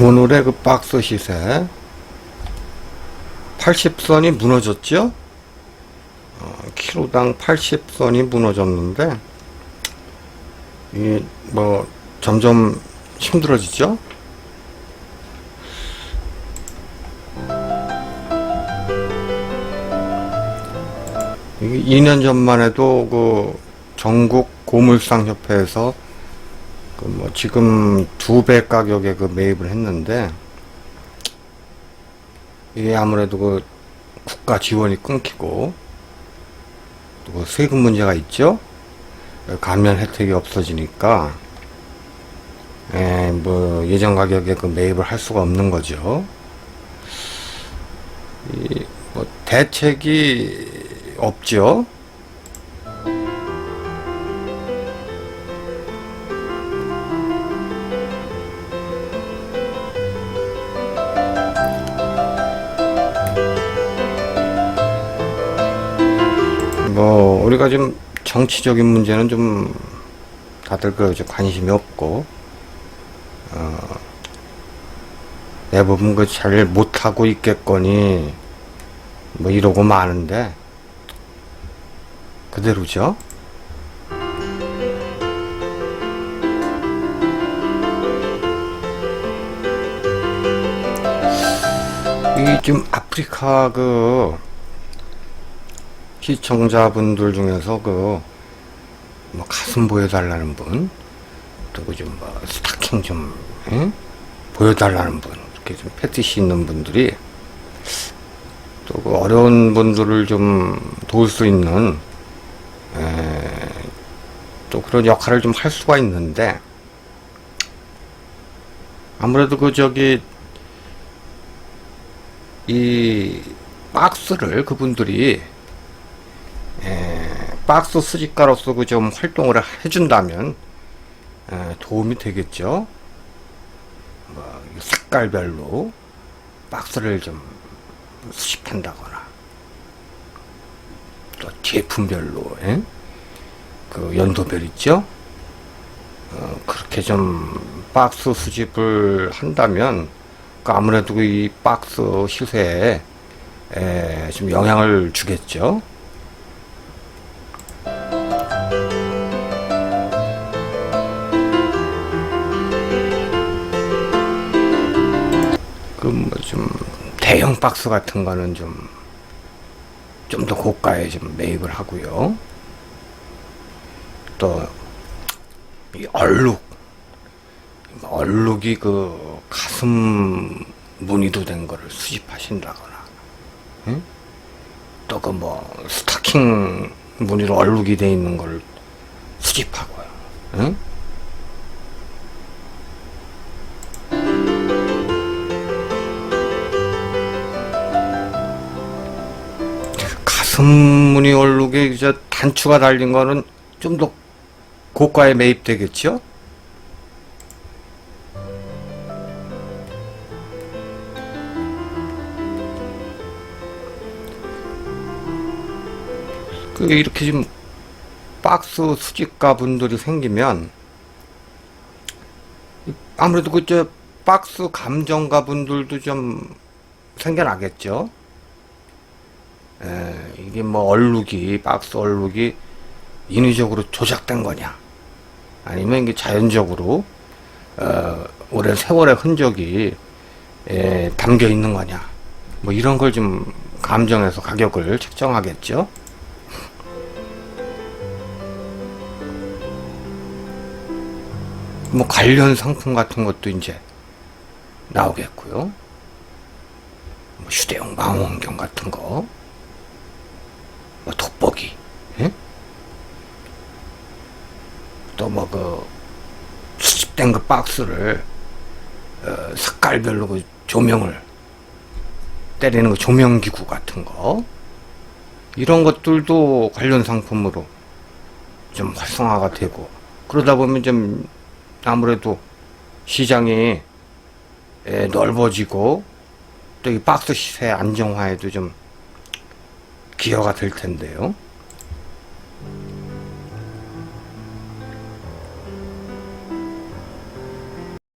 오늘의 그 박스 시세 80선이 무너졌죠? 어, 키로당 80선이 무너졌는데 이 뭐 점점 힘들어지죠? 이게 2년 전만 해도 그 전국 고물상 협회에서 그 뭐 지금 두 배 가격에 그 매입을 했는데 이게 아무래도 그 국가 지원이 끊기고 또그 세금 문제가 있죠. 감면 혜택이 없어지니까 에, 뭐 예전 가격에 그 매입을 할 수가 없는 거죠. 이 뭐 대책이 없죠. 뭐 우리가 좀 정치적인 문제는 좀 다들 그 관심이 없고 어 대부분 그 잘 못하고 있겠거니 뭐 이러고 마는데 그대로죠. 이좀 아프리카 그 시청자분들 중에서 그 뭐 가슴 보여달라는 분, 또그좀뭐 스타킹 좀 예? 보여달라는 분, 이렇게 좀 패티시 있는 분들이 또 그 어려운 분들을 좀 도울 수 있는 에, 또 그런 역할을 좀 할 수가 있는데 아무래도 그 저기 이 박스를 그분들이 에, 박스 수집가로서 그좀 활동을 해준다면 에, 도움이 되겠죠. 뭐 색깔별로 박스를 좀 수집한다거나 또 제품별로 에? 그 연도별 있죠. 어, 그렇게 좀 박스 수집을 한다면 그 아무래도 그이 박스 시세에 에, 좀 영향을 주겠죠. 대형 박스 같은 거는 좀 좀 더 고가에 좀 매입을 하고요. 또 이 얼룩 얼룩이 그 가슴 무늬도 된 거를 수집하신다거나 또그 뭐 스타킹 무늬로 얼룩이 돼 있는 걸 수집하고요. 응? 무늬 얼룩에 이제 단추가 달린 거는 좀 더 고가에 매입되겠죠? 그 이렇게 좀 박스 수집가 분들이 생기면 아무래도 그저 박스 감정가 분들도 좀 생겨나겠죠. 에, 이게 뭐 얼룩이 박스 얼룩이 인위적으로 조작된 거냐 아니면 이게 자연적으로 어, 오랜 세월의 흔적이 에, 담겨 있는 거냐 뭐 이런 걸 좀 감정해서 가격을 책정하겠죠. 뭐 관련 상품 같은 것도 이제 나오겠고요. 뭐 휴대용 망원경 같은 거, 뭐 돋보기, 또 뭐 그 수집된 그 박스를 어, 색깔별로 그 조명을 때리는 그 조명기구 같은 거 이런 것들도 관련 상품으로 좀 활성화가 되고 그러다 보면 좀 아무래도 시장이 에, 넓어지고 또 이 박스 시세 안정화에도 좀 기여가 될 텐데요.